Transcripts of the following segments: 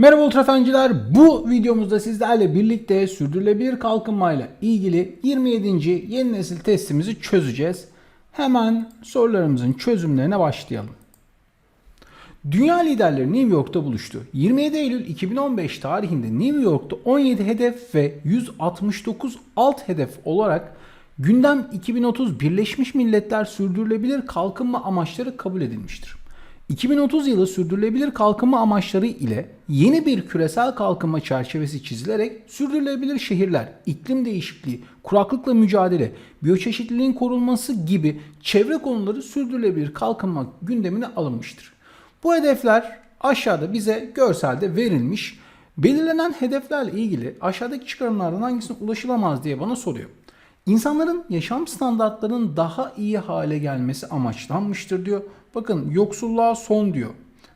Merhaba ultrafenciler. Bu videomuzda sizlerle birlikte sürdürülebilir kalkınmayla ilgili 27. yeni nesil testimizi çözeceğiz. Hemen sorularımızın çözümlerine başlayalım. Dünya liderleri New York'ta buluştu. 27 Eylül 2015 tarihinde New York'ta 17 hedef ve 169 alt hedef olarak gündem 2030 Birleşmiş Milletler Sürdürülebilir Kalkınma Amaçları kabul edilmiştir. 2030 yılı sürdürülebilir kalkınma amaçları ile yeni bir küresel kalkınma çerçevesi çizilerek sürdürülebilir şehirler, iklim değişikliği, kuraklıkla mücadele, biyoçeşitliliğin korunması gibi çevre konuları sürdürülebilir kalkınma gündemine alınmıştır. Bu hedefler aşağıda bize görselde verilmiş. Belirlenen hedeflerle ilgili aşağıdaki çıkarımlardan hangisine ulaşılamaz diye bana soruyor. İnsanların yaşam standartlarının daha iyi hale gelmesi amaçlanmıştır diyor. Bakın yoksulluğa son diyor.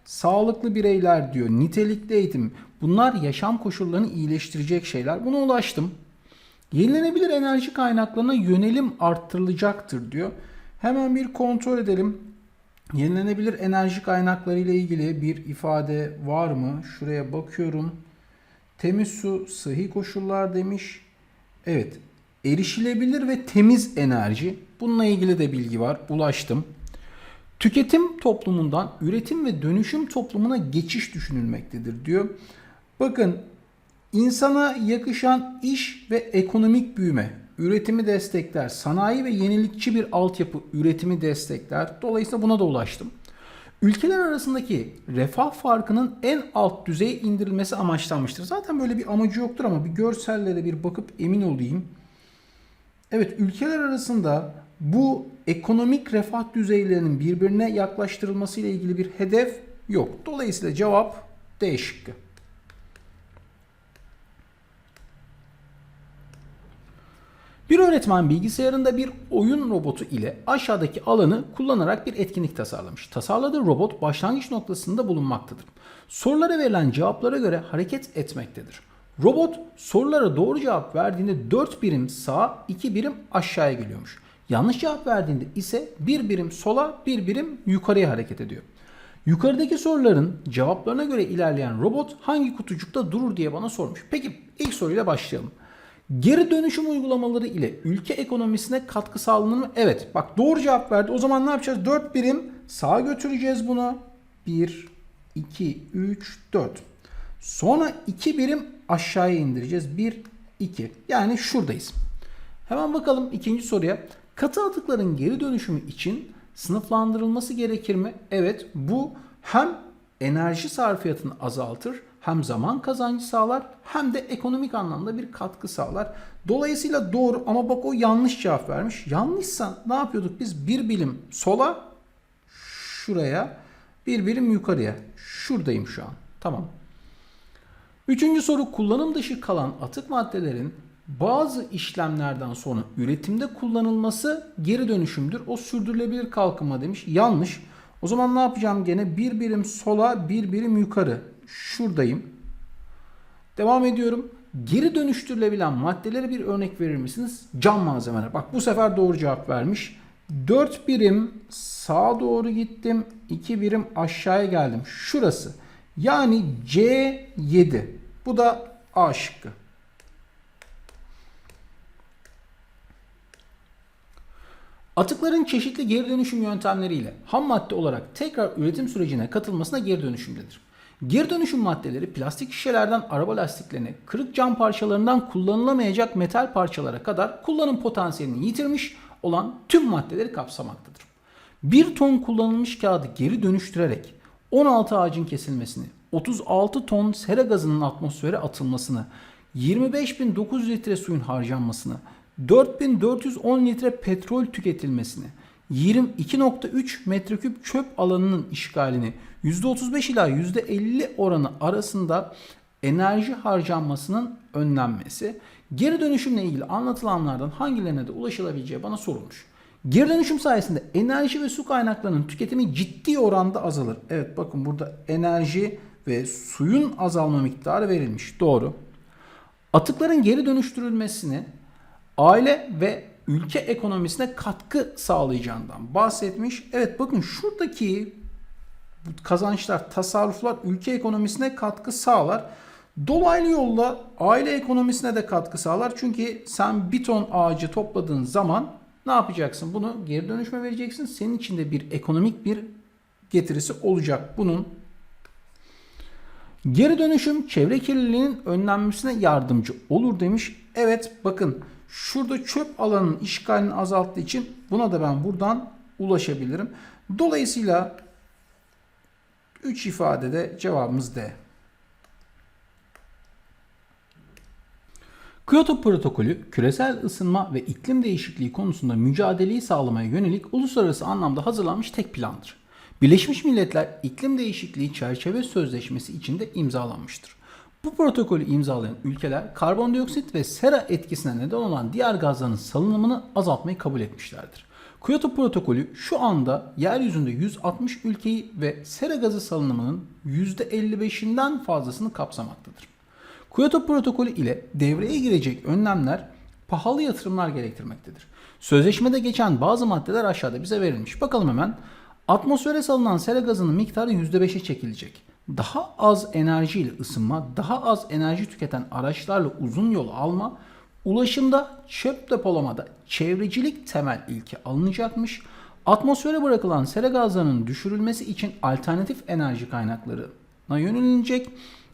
Sağlıklı bireyler diyor. Nitelikli eğitim. Bunlar yaşam koşullarını iyileştirecek şeyler. Buna ulaştım. Yenilenebilir enerji kaynaklarına yönelim arttırılacaktır diyor. Hemen bir kontrol edelim. Yenilenebilir enerji kaynakları ile ilgili bir ifade var mı? Şuraya bakıyorum. Temiz su, sıhhi koşullar demiş. Evet. Erişilebilir ve temiz enerji. Bununla ilgili de bilgi var. Ulaştım. Tüketim toplumundan üretim ve dönüşüm toplumuna geçiş düşünülmektedir diyor. Bakın insana yakışan iş ve ekonomik büyüme, üretimi destekler, sanayi ve yenilikçi bir altyapı üretimi destekler. Dolayısıyla buna da ulaştım. Ülkeler arasındaki refah farkının en alt düzeye indirilmesi amaçlanmıştır. Zaten böyle bir amacı yoktur ama bir görsellere bir bakıp emin olayım. Evet ülkeler arasında bu ekonomik refah düzeylerinin birbirine yaklaştırılması ile ilgili bir hedef yok. Dolayısıyla cevap D şıkkı. Bir öğretmen bilgisayarında bir oyun robotu ile aşağıdaki alanı kullanarak bir etkinlik tasarlamış. Tasarladığı robot başlangıç noktasında bulunmaktadır. Sorulara verilen cevaplara göre hareket etmektedir. Robot sorulara doğru cevap verdiğinde 4 birim sağa 2 birim aşağıya geliyormuş. Yanlış cevap verdiğinde ise 1 birim sola 1 birim yukarıya hareket ediyor. Yukarıdaki soruların cevaplarına göre ilerleyen robot hangi kutucukta durur diye bana sormuş. Peki ilk soruyla başlayalım. Geri dönüşüm uygulamaları ile ülke ekonomisine katkı sağlanır mı? Evet. Bak doğru cevap verdi. O zaman ne yapacağız? 4 birim sağa götüreceğiz bunu. 1, 2, 3, 4. Sonra 2 birim aşağıya indireceğiz. 1, 2. Yani şuradayız. Hemen bakalım ikinci soruya. Katı atıkların geri dönüşümü için sınıflandırılması gerekir mi? Evet. Bu hem enerji sarfiyatını azaltır hem zaman kazancı sağlar hem de ekonomik anlamda bir katkı sağlar. Dolayısıyla doğru ama bak o yanlış cevap vermiş. Yanlışsa ne yapıyorduk biz? Bir bilim sola şuraya bir birim yukarıya. Şuradayım şu an. Tamam. Üçüncü soru kullanım dışı kalan atık maddelerin bazı işlemlerden sonra üretimde kullanılması geri dönüşümdür. O sürdürülebilir kalkınma demiş. Yanlış. O zaman ne yapacağım gene? Bir birim sola, bir birim yukarı. Şuradayım. Devam ediyorum. Geri dönüştürülebilen maddelere bir örnek verir misiniz? Cam malzemeler. Bak bu sefer doğru cevap vermiş. 4 birim sağa doğru gittim. 2 birim aşağıya geldim. Şurası. Yani C7. Bu da A şıkkı. Atıkların çeşitli geri dönüşüm yöntemleriyle ham madde olarak tekrar üretim sürecine katılmasına geri dönüşümdedir. Geri dönüşüm maddeleri plastik şişelerden araba lastiklerine, kırık cam parçalarından kullanılamayacak metal parçalara kadar kullanım potansiyelini yitirmiş olan tüm maddeleri kapsamaktadır. 1 ton kullanılmış kağıdı geri dönüştürerek 16 ağacın kesilmesini, 36 ton sera gazının atmosfere atılmasını, 25.900 litre suyun harcanmasını, 4410 litre petrol tüketilmesini, 22.3 metreküp çöp alanının işgalini %35 ila %50 oranı arasında enerji harcanmasının önlenmesi, geri dönüşümle ilgili anlatılanlardan hangilerine de ulaşılabileceği bana sorulmuş. Geri dönüşüm sayesinde enerji ve su kaynaklarının tüketimi ciddi oranda azalır. Evet bakın burada enerji ve suyun azalma miktarı verilmiş. Doğru. Atıkların geri dönüştürülmesini aile ve ülke ekonomisine katkı sağlayacağından bahsetmiş. Evet bakın şuradaki kazançlar, tasarruflar ülke ekonomisine katkı sağlar. Dolaylı yolla aile ekonomisine de katkı sağlar. Çünkü sen bir ton ağacı topladığın zaman ne yapacaksın? Bunu geri dönüşme vereceksin. Senin için de bir ekonomik bir getirisi olacak bunun. Geri dönüşüm çevre kirliliğinin önlenmesine yardımcı olur demiş. Evet bakın şurada çöp alanının işgalini azalttığı için buna da ben buradan ulaşabilirim. Dolayısıyla 3 ifadede cevabımız D. Kyoto Protokolü küresel ısınma ve iklim değişikliği konusunda mücadeleyi sağlamaya yönelik uluslararası anlamda hazırlanmış tek plandır. Birleşmiş Milletler İklim Değişikliği Çerçeve Sözleşmesi içinde imzalanmıştır. Bu protokolü imzalayan ülkeler karbondioksit ve sera etkisine neden olan diğer gazların salınımını azaltmayı kabul etmişlerdir. Kyoto protokolü şu anda yeryüzünde 160 ülkeyi ve sera gazı salınımının %55'inden fazlasını kapsamaktadır. Kyoto protokolü ile devreye girecek önlemler pahalı yatırımlar gerektirmektedir. Sözleşmede geçen bazı maddeler aşağıda bize verilmiş. Bakalım hemen. Atmosfere salınan sera gazının miktarı %5'e çekilecek. Daha az enerjiyle ısınma, daha az enerji tüketen araçlarla uzun yol alma, ulaşımda, çöp depolamada çevrecilik temel ilke alınacakmış. Atmosfere bırakılan sera gazlarının düşürülmesi için alternatif enerji kaynaklarına yönelilecek.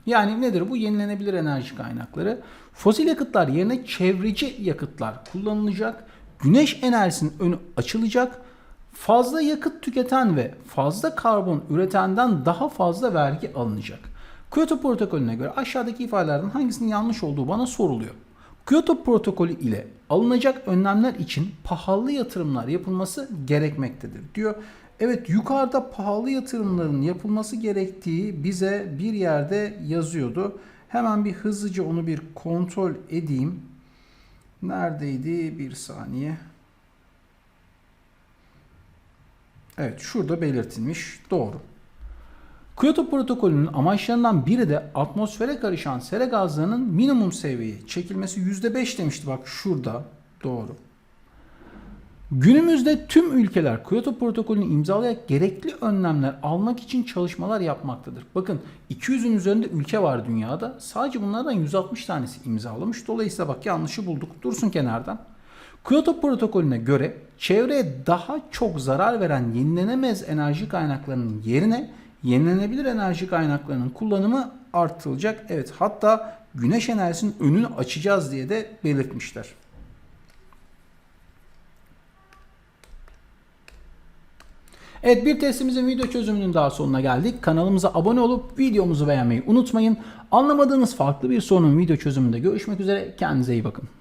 Yani nedir bu? Yenilenebilir enerji kaynakları. Fosil yakıtlar yerine çevreci yakıtlar kullanılacak. Güneş enerjisinin önü açılacak. Fazla yakıt tüketen ve fazla karbon üretenden daha fazla vergi alınacak. Kyoto protokolüne göre aşağıdaki ifadelerden hangisinin yanlış olduğu bana soruluyor. Kyoto protokolü ile alınacak önlemler için pahalı yatırımlar yapılması gerekmektedir diyor. Evet yukarıda pahalı yatırımların yapılması gerektiği bize bir yerde yazıyordu. Hemen bir hızlıca onu bir kontrol edeyim. Neredeydi? Bir saniye. Evet şurada belirtilmiş. Doğru. Kyoto protokolünün amaçlarından biri de atmosfere karışan sera gazlarının minimum seviyeye çekilmesi %5 demişti bak şurada. Doğru. Günümüzde tüm ülkeler Kyoto protokolünü imzalayarak gerekli önlemler almak için çalışmalar yapmaktadır. Bakın 200'ün üzerinde ülke var dünyada. Sadece bunlardan 160 tanesi imzalamış. Dolayısıyla bak yanlışı bulduk. Dursun kenardan. Kyoto protokolüne göre çevreye daha çok zarar veren yenilenemez enerji kaynaklarının yerine yenilenebilir enerji kaynaklarının kullanımı artırılacak. Evet hatta güneş enerjisinin önünü açacağız diye de belirtmişler. Evet bir testimizin video çözümünün daha sonuna geldik. Kanalımıza abone olup videomuzu beğenmeyi unutmayın. Anlamadığınız farklı bir sorunun video çözümünde görüşmek üzere. Kendinize iyi bakın.